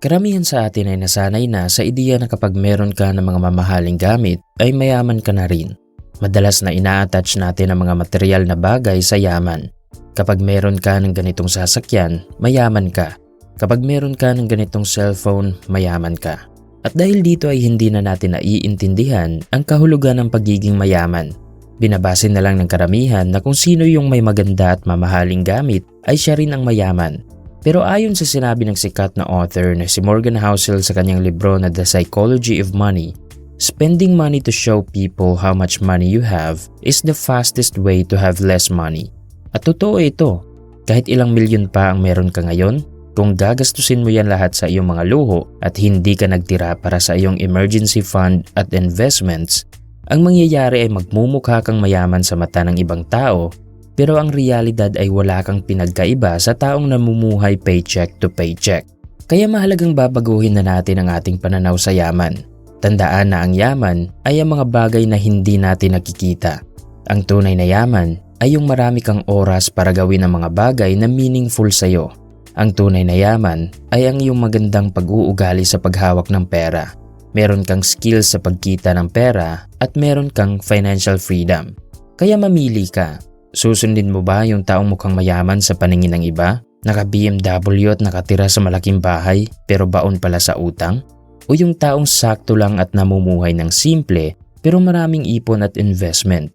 Karamihan sa atin ay nasanay na sa ideya na kapag meron ka ng mga mamahaling gamit ay mayaman ka na rin. Madalas na ina-attach natin ang mga material na bagay sa yaman. Kapag meron ka ng ganitong sasakyan, mayaman ka. Kapag meron ka ng ganitong cellphone, mayaman ka. At dahil dito ay hindi na natin naiintindihan ang kahulugan ng pagiging mayaman. Binabase na lang ng karamihan na kung sino yung may maganda at mamahaling gamit ay siya rin ang mayaman. Pero ayon sa sinabi ng sikat na author na si Morgan Housel sa kanyang libro na The Psychology of Money, spending money to show people how much money you have is the fastest way to have less money. At totoo ito, kahit ilang milyon pa ang meron ka ngayon, kung gagastusin mo yan lahat sa iyong mga luho at hindi ka nagtira para sa iyong emergency fund at investments, ang mangyayari ay magmumukha kang mayaman sa mata ng ibang tao pero ang realidad ay wala kang pinagkaiba sa taong namumuhay paycheck to paycheck. Kaya mahalagang babaguhin na natin ang ating pananaw sa yaman. Tandaan na ang yaman ay ang mga bagay na hindi natin nakikita. Ang tunay na yaman ay yung marami kang oras para gawin ang mga bagay na meaningful sa iyo. Ang tunay na yaman ay ang iyong magandang pag-uugali sa paghawak ng pera. Meron kang skills sa pagkita ng pera at meron kang financial freedom. Kaya mamili ka Susundin mo ba yung taong mukhang mayaman sa paningin ng iba? Naka BMW at nakatira sa malaking bahay pero baon pala sa utang? O yung taong sakto lang at namumuhay ng simple pero maraming ipon at investment?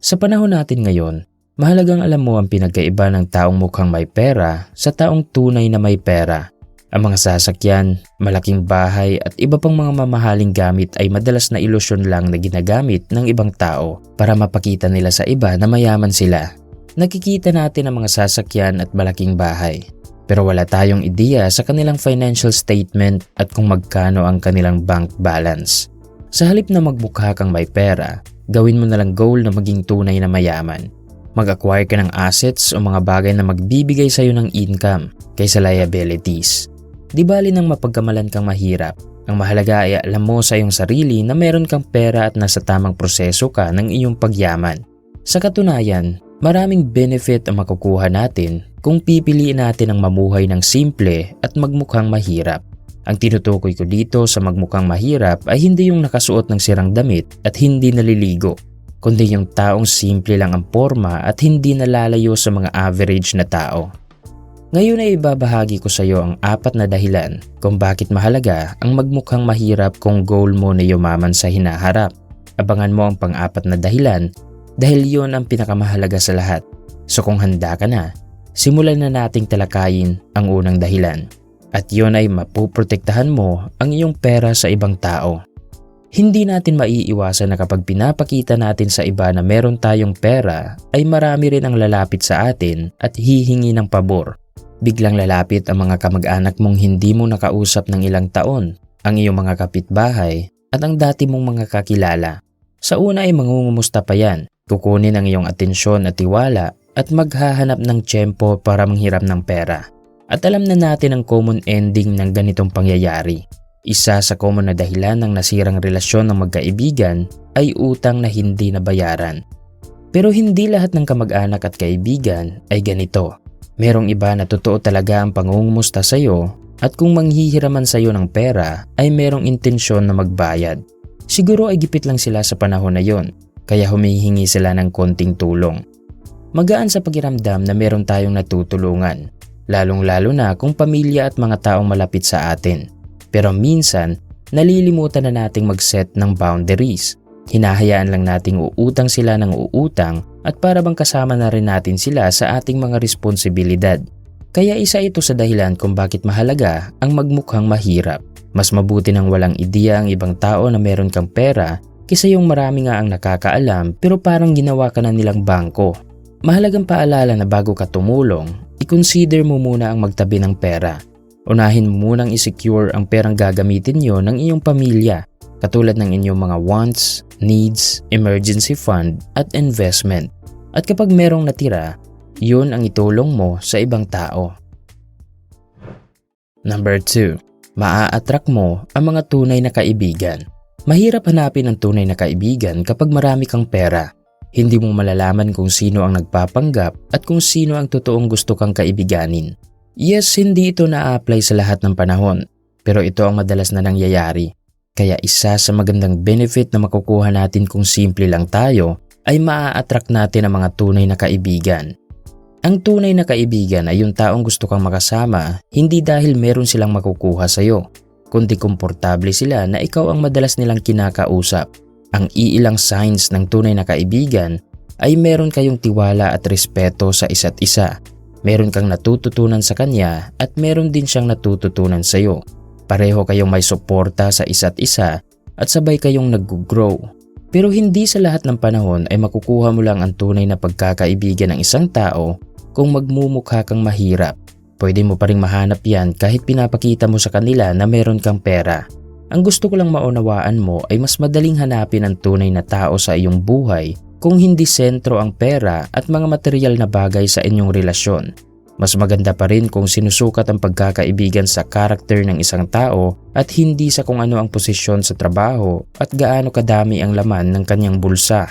Sa panahon natin ngayon, mahalagang alam mo ang pinagkaiba ng taong mukhang may pera sa taong tunay na may pera ang mga sasakyan, malaking bahay at iba pang mga mamahaling gamit ay madalas na ilusyon lang na ginagamit ng ibang tao para mapakita nila sa iba na mayaman sila. Nakikita natin ang mga sasakyan at malaking bahay. Pero wala tayong ideya sa kanilang financial statement at kung magkano ang kanilang bank balance. Sa halip na magmukha kang may pera, gawin mo na lang goal na maging tunay na mayaman. Mag-acquire ka ng assets o mga bagay na magbibigay sa iyo ng income kaysa liabilities. Di bali nang mapagkamalan kang mahirap. Ang mahalaga ay alam mo sa iyong sarili na meron kang pera at nasa tamang proseso ka ng iyong pagyaman. Sa katunayan, maraming benefit ang makukuha natin kung pipiliin natin ang mamuhay ng simple at magmukhang mahirap. Ang tinutukoy ko dito sa magmukhang mahirap ay hindi yung nakasuot ng sirang damit at hindi naliligo, kundi yung taong simple lang ang forma at hindi nalalayo sa mga average na tao. Ngayon ay ibabahagi ko sa iyo ang apat na dahilan kung bakit mahalaga ang magmukhang mahirap kung goal mo na yumaman sa hinaharap. Abangan mo ang pang-apat na dahilan dahil yon ang pinakamahalaga sa lahat. So kung handa ka na, simulan na nating talakayin ang unang dahilan. At yon ay mapuprotektahan mo ang iyong pera sa ibang tao. Hindi natin maiiwasan na kapag pinapakita natin sa iba na meron tayong pera ay marami rin ang lalapit sa atin at hihingi ng pabor Biglang lalapit ang mga kamag-anak mong hindi mo nakausap ng ilang taon, ang iyong mga kapitbahay at ang dati mong mga kakilala. Sa una ay mangungumusta pa yan, kukunin ang iyong atensyon at tiwala at maghahanap ng tiyempo para manghiram ng pera. At alam na natin ang common ending ng ganitong pangyayari. Isa sa common na dahilan ng nasirang relasyon ng magkaibigan ay utang na hindi nabayaran. Pero hindi lahat ng kamag-anak at kaibigan ay ganito. Merong iba na totoo talaga ang pangungumusta sa iyo at kung manghihiraman sa iyo ng pera ay merong intensyon na magbayad. Siguro ay gipit lang sila sa panahon na yon kaya humihingi sila ng konting tulong. Magaan sa pakiramdam na meron tayong natutulungan, lalong-lalo na kung pamilya at mga taong malapit sa atin. Pero minsan, nalilimutan na nating mag-set ng boundaries Hinahayaan lang nating uutang sila ng uutang at para bang kasama na rin natin sila sa ating mga responsibilidad. Kaya isa ito sa dahilan kung bakit mahalaga ang magmukhang mahirap. Mas mabuti nang walang ideya ang ibang tao na meron kang pera kaysa yung marami nga ang nakakaalam pero parang ginawa ka na nilang bangko. Mahalagang paalala na bago ka tumulong, i-consider mo muna ang magtabi ng pera. Unahin mo munang i-secure ang perang gagamitin nyo ng iyong pamilya katulad ng inyong mga wants, needs, emergency fund at investment. At kapag merong natira, yun ang itulong mo sa ibang tao. Number 2. Maa-attract mo ang mga tunay na kaibigan. Mahirap hanapin ang tunay na kaibigan kapag marami kang pera. Hindi mo malalaman kung sino ang nagpapanggap at kung sino ang totoong gusto kang kaibiganin. Yes, hindi ito na-apply sa lahat ng panahon. Pero ito ang madalas na nangyayari. Kaya isa sa magandang benefit na makukuha natin kung simple lang tayo ay maa-attract natin ang mga tunay na kaibigan. Ang tunay na kaibigan ay yung taong gusto kang makasama hindi dahil meron silang makukuha sa'yo, kundi komportable sila na ikaw ang madalas nilang kinakausap. Ang iilang signs ng tunay na kaibigan ay meron kayong tiwala at respeto sa isa't isa. Meron kang natututunan sa kanya at meron din siyang natututunan sa iyo. Pareho kayong may suporta sa isa't isa at sabay kayong nag-grow. Pero hindi sa lahat ng panahon ay makukuha mo lang ang tunay na pagkakaibigan ng isang tao kung magmumukha kang mahirap. Pwede mo pa rin mahanap yan kahit pinapakita mo sa kanila na meron kang pera. Ang gusto ko lang maunawaan mo ay mas madaling hanapin ang tunay na tao sa iyong buhay kung hindi sentro ang pera at mga material na bagay sa inyong relasyon. Mas maganda pa rin kung sinusukat ang pagkakaibigan sa karakter ng isang tao at hindi sa kung ano ang posisyon sa trabaho at gaano kadami ang laman ng kanyang bulsa.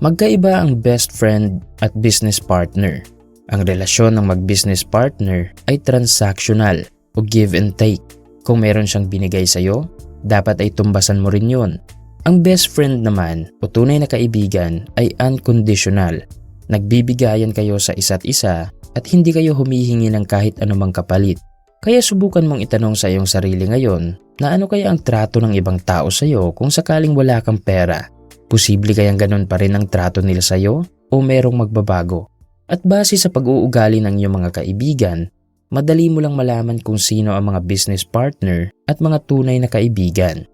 Magkaiba ang best friend at business partner. Ang relasyon ng mag-business partner ay transactional o give and take. Kung meron siyang binigay sa iyo, dapat ay tumbasan mo rin yun. Ang best friend naman o tunay na kaibigan ay unconditional. Nagbibigayan kayo sa isa't isa at hindi kayo humihingi ng kahit anumang kapalit. Kaya subukan mong itanong sa iyong sarili ngayon na ano kaya ang trato ng ibang tao sa iyo kung sakaling wala kang pera. Posible kayang ganun pa rin ang trato nila sa iyo o merong magbabago. At base sa pag-uugali ng iyong mga kaibigan, madali mo lang malaman kung sino ang mga business partner at mga tunay na kaibigan.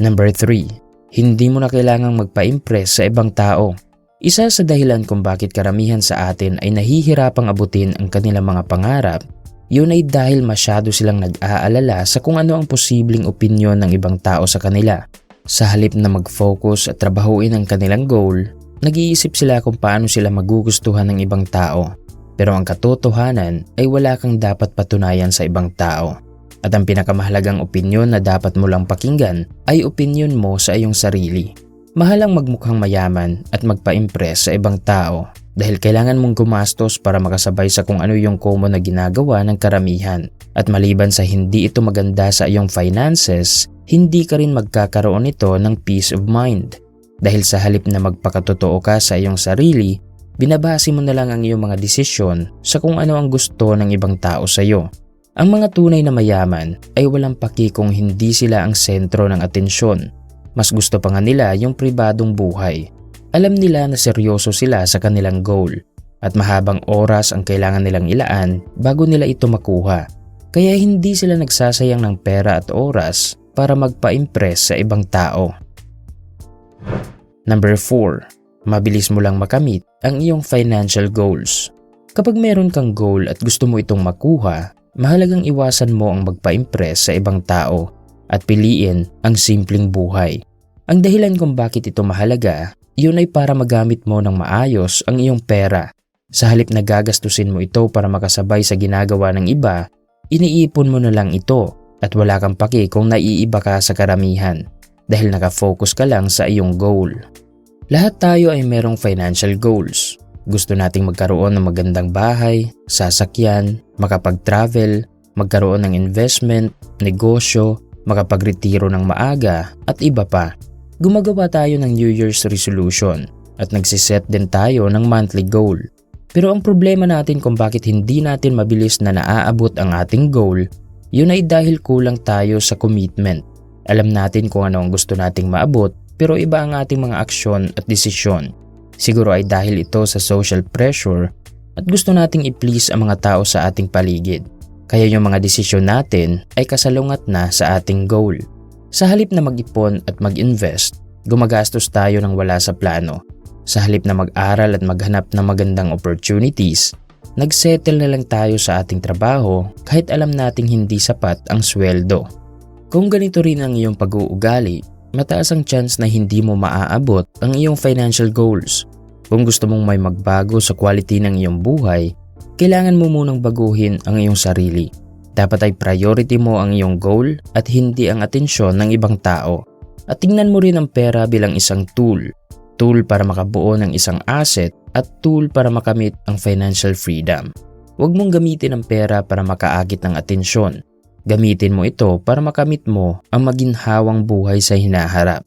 Number 3. Hindi mo na kailangang magpa-impress sa ibang tao. Isa sa dahilan kung bakit karamihan sa atin ay nahihirapang abutin ang kanilang mga pangarap, yun ay dahil masyado silang nag-aalala sa kung ano ang posibleng opinyon ng ibang tao sa kanila. Sa halip na mag-focus at trabahuin ang kanilang goal, Nag-iisip sila kung paano sila magugustuhan ng ibang tao. Pero ang katotohanan ay wala kang dapat patunayan sa ibang tao. At ang pinakamahalagang opinyon na dapat mo lang pakinggan ay opinyon mo sa iyong sarili. Mahalang magmukhang mayaman at magpa-impress sa ibang tao dahil kailangan mong gumastos para makasabay sa kung ano yung common na ginagawa ng karamihan. At maliban sa hindi ito maganda sa iyong finances, hindi ka rin magkakaroon nito ng peace of mind dahil sa halip na magpakatotoo ka sa iyong sarili, binabase mo na lang ang iyong mga desisyon sa kung ano ang gusto ng ibang tao sa iyo. Ang mga tunay na mayaman ay walang paki kung hindi sila ang sentro ng atensyon. Mas gusto pa nga nila yung pribadong buhay. Alam nila na seryoso sila sa kanilang goal at mahabang oras ang kailangan nilang ilaan bago nila ito makuha. Kaya hindi sila nagsasayang ng pera at oras para magpa-impress sa ibang tao. Number 4. Mabilis mo lang makamit ang iyong financial goals. Kapag meron kang goal at gusto mo itong makuha, mahalagang iwasan mo ang magpa-impress sa ibang tao at piliin ang simpleng buhay. Ang dahilan kung bakit ito mahalaga, yun ay para magamit mo ng maayos ang iyong pera. Sa halip na gagastusin mo ito para makasabay sa ginagawa ng iba, iniipon mo na lang ito at wala kang paki kung naiiba ka sa karamihan dahil nakafocus ka lang sa iyong goal. Lahat tayo ay merong financial goals. Gusto nating magkaroon ng magandang bahay, sasakyan, makapag-travel, magkaroon ng investment, negosyo, makapagretiro ng maaga at iba pa. Gumagawa tayo ng New Year's resolution at nagsiset din tayo ng monthly goal. Pero ang problema natin kung bakit hindi natin mabilis na naaabot ang ating goal, yun ay dahil kulang tayo sa commitment. Alam natin kung ano ang gusto nating maabot pero iba ang ating mga aksyon at desisyon. Siguro ay dahil ito sa social pressure at gusto nating i-please ang mga tao sa ating paligid. Kaya yung mga desisyon natin ay kasalungat na sa ating goal. Sa halip na mag-ipon at mag-invest, gumagastos tayo ng wala sa plano. Sa halip na mag-aral at maghanap ng magandang opportunities, nagsettle na lang tayo sa ating trabaho kahit alam nating hindi sapat ang sweldo. Kung ganito rin ang iyong pag-uugali, mataas ang chance na hindi mo maaabot ang iyong financial goals. Kung gusto mong may magbago sa quality ng iyong buhay, kailangan mo munang baguhin ang iyong sarili. Dapat ay priority mo ang iyong goal at hindi ang atensyon ng ibang tao. At tingnan mo rin ang pera bilang isang tool. Tool para makabuo ng isang asset at tool para makamit ang financial freedom. Huwag mong gamitin ang pera para makaagit ng atensyon Gamitin mo ito para makamit mo ang maginhawang buhay sa hinaharap.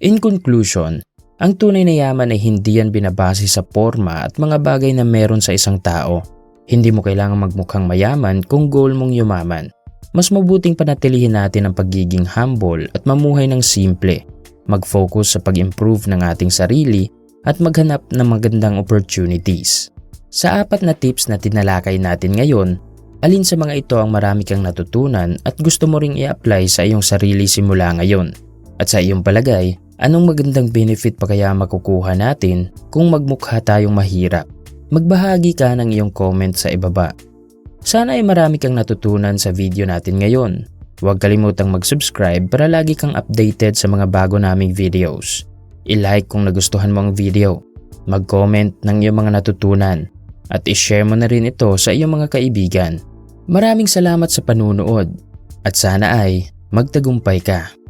In conclusion, ang tunay na yaman ay hindi yan binabase sa forma at mga bagay na meron sa isang tao. Hindi mo kailangang magmukhang mayaman kung goal mong yumaman. Mas mabuting panatilihin natin ang pagiging humble at mamuhay ng simple. Mag-focus sa pag-improve ng ating sarili at maghanap ng magandang opportunities. Sa apat na tips na tinalakay natin ngayon, alin sa mga ito ang marami kang natutunan at gusto mo ring i-apply sa iyong sarili simula ngayon? At sa iyong palagay, anong magandang benefit pa kaya makukuha natin kung magmukha tayong mahirap? Magbahagi ka ng iyong comment sa ibaba. Sana ay marami kang natutunan sa video natin ngayon. Huwag kalimutang mag-subscribe para lagi kang updated sa mga bago naming videos. I-like kung nagustuhan mo ang video, mag-comment ng iyong mga natutunan, at i-share mo na rin ito sa iyong mga kaibigan. Maraming salamat sa panunood at sana ay magtagumpay ka.